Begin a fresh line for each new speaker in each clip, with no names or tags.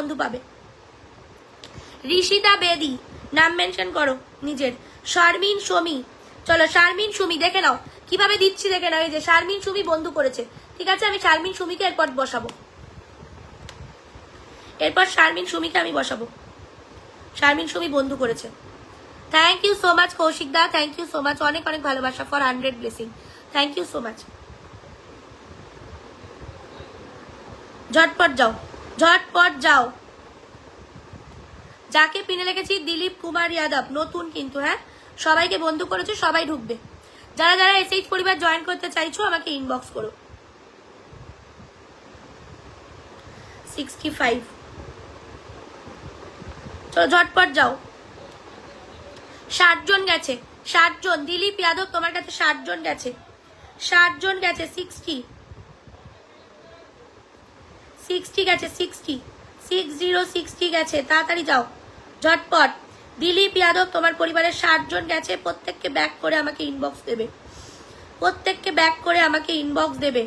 বন্ধু পাবে ঋষিতা বেদি নাম মেনশন করো নিজের শারমিন সমি চলো শারমিন সুমি দেখে নাও কিভাবে দিচ্ছি দেখে নাও এই যে শারমিন সুমি বন্ধু করেছে ঠিক আছে আমি শারমিন সুমিকে এরপর বসাবো এরপর শারমিন সুমিকে আমি বসাবো শারমিন সুমি বন্ধু করেছে thank you so much Kaushik da thank you so much অনেক অনেক ভালোবাসা for hundred blessing thank you so much ঝটপট যাও ঝটপট যাও যাকে পিনে লেগেছি দিলীপ কুমার ইয়াদব নতুন কিন্তু হ্যাঁ সবাইকে বন্ধু করেছো সবাই ঢুকবে যারা যারা এসএইচ পরিবার জয়েন করতে চাইছো আমাকে ইনবক্স করো সিক্সটি ফাইভ চলো ঝটপট যাও ষাটজন গেছে ষাটজন দিলীপ যাদব তোমার কাছে ষাটজন গেছে ষাটজন গেছে সিক্সটি সিক্সটি গেছে সিক্সটি সিক্স জিরো সিক্সটি গেছে তাড়াতাড়ি যাও ঝটপট দিলীপ যাদব তোমার পরিবারের ষাটজন গেছে প্রত্যেককে ব্যাক করে আমাকে ইনবক্স দেবে প্রত্যেককে ব্যাক করে আমাকে ইনবক্স দেবে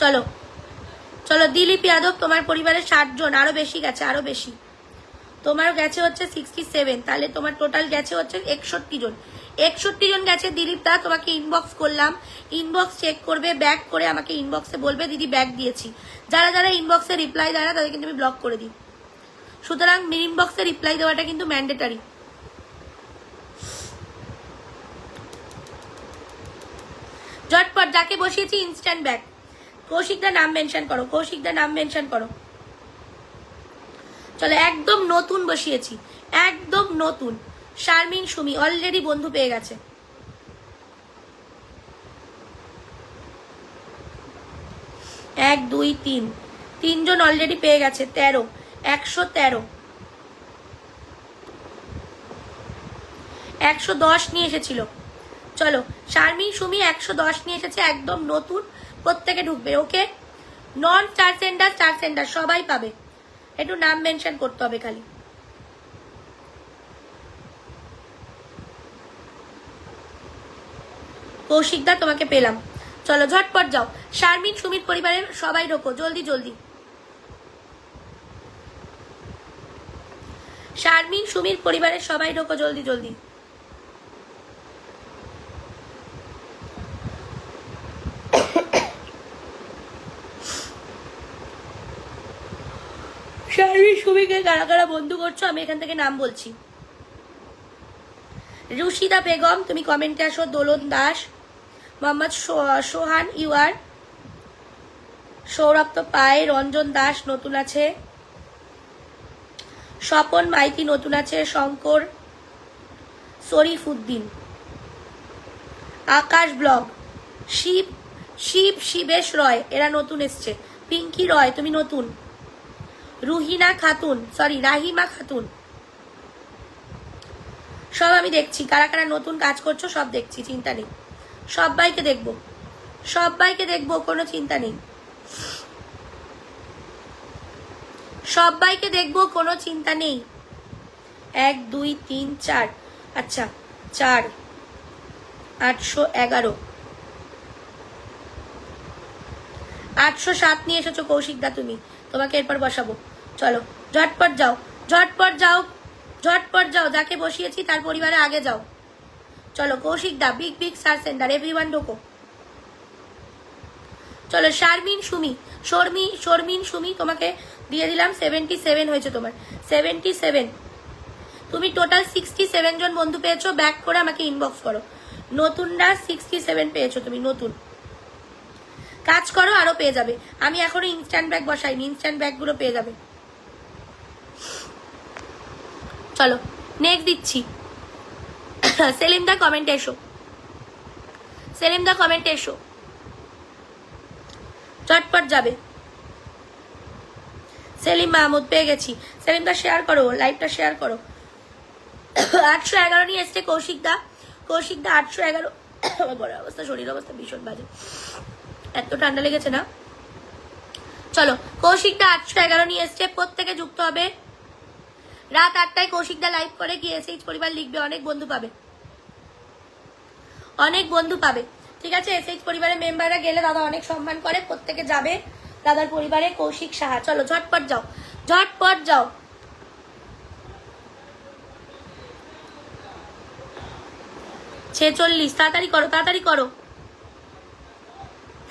চলো চলো দিলীপ যাদব তোমার পরিবারের ষাটজন আরও বেশি গেছে আরও বেশি তোমার গেছে হচ্ছে সিক্সটি সেভেন তাহলে তোমার টোটাল গেছে হচ্ছে একষট্টি জন একষট্টি জন গেছে দিলীপ দা তোমাকে ইনবক্স করলাম ইনবক্স চেক করবে ব্যাক করে আমাকে ইনবক্সে বলবে দিদি ব্যাক দিয়েছি যারা যারা ইনবক্সে রিপ্লাই দেয় না তাদের কিন্তু আমি ব্লক করে দিই সুতরাং ইনবক্সে রিপ্লাই দেওয়াটা কিন্তু ম্যান্ডেটারি ঝটপট যাকে বসিয়েছি ইনস্ট্যান্ট ব্যাক কৌশিকদার নাম মেনশন করো কৌশিকদার নাম মেনশন করো চলো একদম নতুন বসিয়েছি একদম নতুন শারমিন সুমি অলরেডি বন্ধু পেয়ে গেছে এক দুই তিন তিনজন অলরেডি পেয়ে গেছে তেরো একশো তেরো একশো দশ নিয়ে এসেছিল চলো শারমিন সুমি একশো দশ নিয়ে এসেছে একদম নতুন প্রত্যেকে ঢুকবে ওকে নন চার সেন্ডার চার সেন্ডার সবাই পাবে একটু নাম মেনশন করতে হবে খালি কৌশিকদা তোমাকে পেলাম চলো ঝটপট যাও শারমিন সুমিত পরিবারের সবাই ঢোকো জলদি জলদি শারমিন সুমির পরিবারের সবাই ঢোকো জলদি জলদি শারমিন সুমিকে কারা কারা বন্ধু করছো আমি এখান থেকে নাম বলছি রুশিদা বেগম তুমি কমেন্টে আসো দোলন দাস মোহাম্মদ সোহান ইউয়ার সৌরভ তো পায় রঞ্জন দাস নতুন আছে স্বপন মাইতি নতুন আছে শঙ্কর শরীফ উদ্দিন আকাশ ব্লগ শিব শিব শিবেশ রয় এরা নতুন এসছে পিঙ্কি রয় তুমি নতুন রুহিনা খাতুন সরি রাহিমা খাতুন সব আমি দেখছি কারা কারা নতুন কাজ করছো সব দেখছি চিন্তা নেই সবাইকে দেখব সবাইকে দেখব কোনো চিন্তা নেই সবাইকে দেখব কোনো চিন্তা নেই এক দুই তিন চার আচ্ছা চার আটশো এগারো আটশো সাত নিয়ে এসেছো কৌশিকদা তুমি তোমাকে এরপর বসাবো চলো ঝটপট যাও ঝটপট যাও ঝটপট যাও যাকে বসিয়েছি তার পরিবারে আগে যাও চলো Kaushik da big big star centre everyone ডোকো চলো শারমিন সুমি শর্মি শর্মিন সুমি তোমাকে দিয়ে দিলাম সেভেন্টি সেভেন হয়েছে তোমার সেভেন্টি সেভেন তুমি টোটাল সিক্সটি সেভেন জন বন্ধু পেয়েছো ব্যাক করে আমাকে ইনবক্স করো নতুনরা সিক্সটি সেভেন পেয়েছো তুমি নতুন কাজ করো আরও পেয়ে যাবে আমি এখনো ইনস্ট্যান্ট ব্যাগ বসাইনি ইনস্ট্যান্ট ব্যাগগুলো পেয়ে যাবে চলো নেক্সট দিচ্ছি সেলিম আচ্ছা, দা কমেন্ট এসো সেলিম দা কমেন্ট এসো চটপট যাবে সেলিম মাহমুদ পেয়ে গেছি সেলিম দা শেয়ার করো লাইভটা শেয়ার করো আটশো এগারো নিয়ে এসছে কৌশিক দা কৌশিক দা আটশো এগারো বড় অবস্থা শরীর অবস্থা ভীষণ বাজে এত ঠান্ডা লেগেছে না চলো কৌশিক দা আটশো এগারো নিয়ে এসছে প্রত্যেকে যুক্ত হবে রাত আটটায় কৌশিক দা লাইভ করে গিয়ে এসে পরিবার লিখবে অনেক বন্ধু পাবে অনেক বন্ধু পাবে ঠিক আছে এসএইচ পরিবারের মেম্বাররা গেলে দাদা অনেক সম্মান করে প্রত্যেকে যাবে দাদার পরিবারে কৌশিক সাহা চলো ঝটপট যাও ঝটপট যাও ছেচল্লিশ তাড়াতাড়ি করো তাড়াতাড়ি করো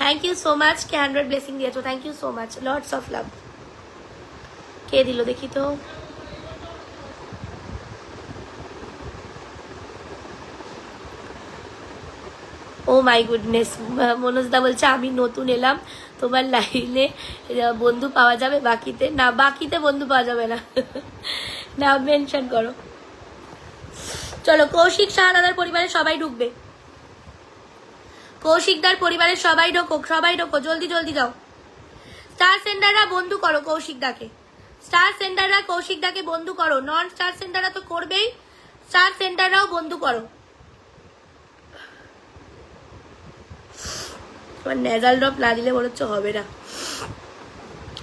থ্যাংক ইউ সো মাচ কে হান্ড্রেড ব্লেসিং দিয়েছো thank you so much lords of love কে দিল দেখি তো ও মাই গুডনেস মনোজদা বলছে আমি নতুন এলাম তোমার লাইনে বন্ধু পাওয়া যাবে বাকিতে না বাকিতে বন্ধু পাওয়া যাবে না না মেনশন করো চলো কৌশিক শাহাদার পরিবারে সবাই ঢুকবে কৌশিকদার পরিবারের সবাই ঢোকো সবাই ঢোকো জলদি জলদি যাও স্টার সেন্টাররা বন্ধু করো কৌশিকদাকে স্টার সেন্টাররা কৌশিকদাকে বন্ধু করো নন স্টার সেন্টাররা তো করবেই স্টার সেন্টাররাও বন্ধু করো আমার নেজাল ড্রপ না দিলে মনে হচ্ছে হবে না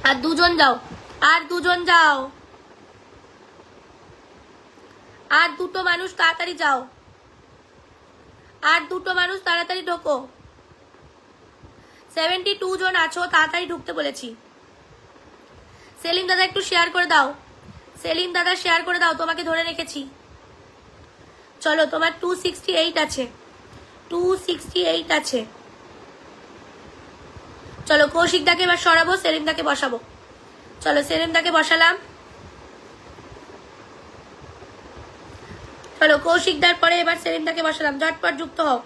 আর দুজন যাও আর দুজন যাও আর দুটো মানুষ তাড়াতাড়ি যাও আর দুটো মানুষ তাড়াতাড়ি ঢোকো সেভেন্টি টু জন আছো তাড়াতাড়ি ঢুকতে বলেছি সেলিম দাদা একটু শেয়ার করে দাও সেলিম দাদা শেয়ার করে দাও তোমাকে ধরে রেখেছি চলো তোমার টু সিক্সটি এইট আছে টু সিক্সটি এইট আছে চলো কৌশিকদাকে এবার সরাবো দাকে বসাবো চলো দাকে বসালাম চলো কৌশিকদার পরে এবার দাকে বসালাম ঝটপট যুক্ত হও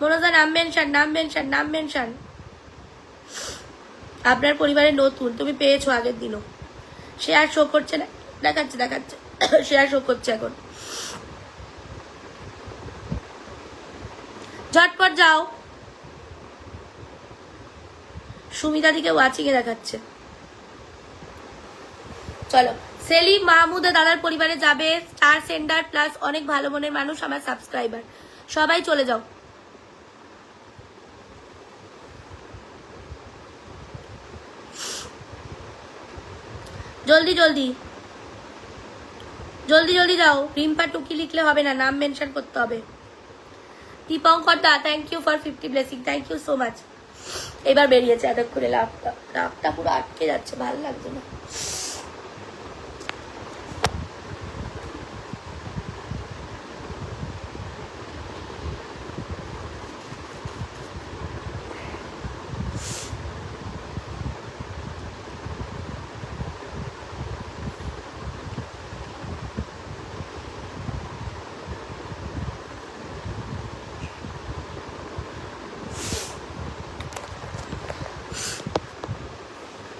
মনোজা নাম মেনশান নাম মেনশান নাম মেনশান আপনার পরিবারে নতুন তুমি পেয়েছো আগের দিনও সে আর শো করছে না দেখাচ্ছে দেখাচ্ছে সে আর শো করছে এখন ঝটপট যাও দিকে সুমিতাদিকে ওয়াচিংয়ে দেখাচ্ছে চলো সেলিম মাহমুদা দাদার পরিবারে যাবে স্টার সেন্ডার প্লাস অনেক ভালো মনের মানুষ আমার সাবস্ক্রাইবার সবাই চলে যাও জলদি জলদি জলদি জলদি যাও রিম্পা টুকি লিখলে হবে না নাম মেনশন করতে হবে Dipankar da thank you for fifty blessing thank you so much এবার বেরিয়েছে এতক্ষণে লাভটা লাভটা পুরো আটকে যাচ্ছে ভালো লাগছে না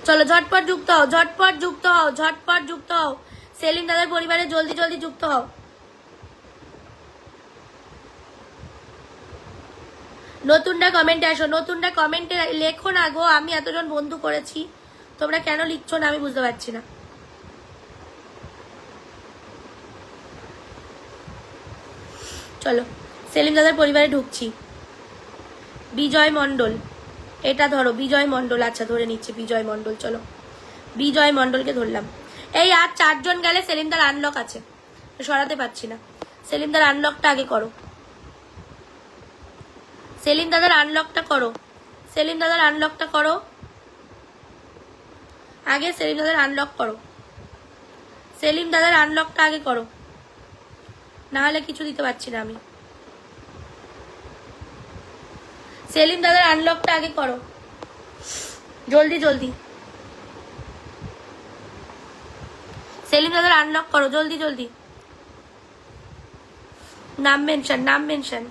চলো ঝটপট যুক্ত হও ঝটপট যুক্ত হও ঝটপট যুক্ত হও সেলিম দাদার পরিবারে জলদি জলদি যুক্ত হও নতুনটা কমেন্টে আসো নতুনটা কমেন্টে লেখো না গো আমি এতজন বন্ধু করেছি তোমরা কেন লিখছো না আমি বুঝতে পারছি না চলো সেলিম দাদার পরিবারে ঢুকছি বিজয় মণ্ডল এটা ধরো বিজয় মণ্ডল আচ্ছা ধরে নিচ্ছে বিজয় মণ্ডল চলো বিজয় মণ্ডলকে ধরলাম এই আর চারজন গেলে সেলিমদার আনলক আছে সরাতে পারছি না সেলিমদার আনলকটা আগে করো সেলিম দাদার আনলকটা করো সেলিম দাদার আনলকটা করো আগে সেলিম দাদার আনলক করো সেলিম দাদার আনলকটা আগে করো নাহলে কিছু দিতে পারছি না আমি সেলিম দাদার আনলকটা আগে করো জলদি জলদি সেলিম দাদার আনলক করো জলদি জলদি নাম মেনশন নাম মেনশন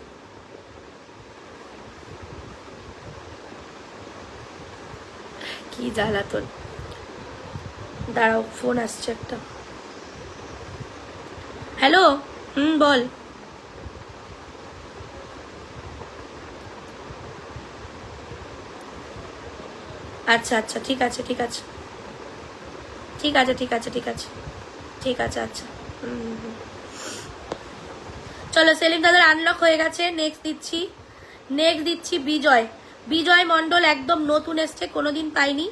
কি তোর দাঁড়াও ফোন আসছে একটা হ্যালো হুম বল আচ্ছা আচ্ছা ঠিক আছে ঠিক আছে ঠিক আছে ঠিক আছে ঠিক আছে ঠিক আছে আচ্ছা চলো সেলিম দাদার আনলক হয়ে গেছে নেক্সট দিচ্ছি নেক্সট দিচ্ছি বিজয় বিজয় মন্ডল একদম নতুন এসছে কোনোদিন পাইনি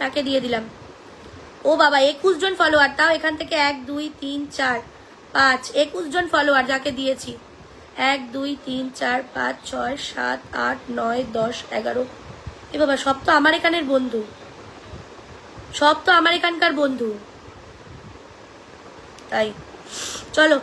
তাকে দিয়ে দিলাম ও বাবা একুশ জন ফলোয়ার তাও এখান থেকে এক দুই তিন চার পাঁচ একুশ জন ফলোয়ার যাকে দিয়েছি এক দুই তিন চার পাঁচ ছয় সাত আট নয় দশ এগারো এ বাবা সব তো আমার এখানের বন্ধু সব তো আমার এখানকার বন্ধু তাই চলো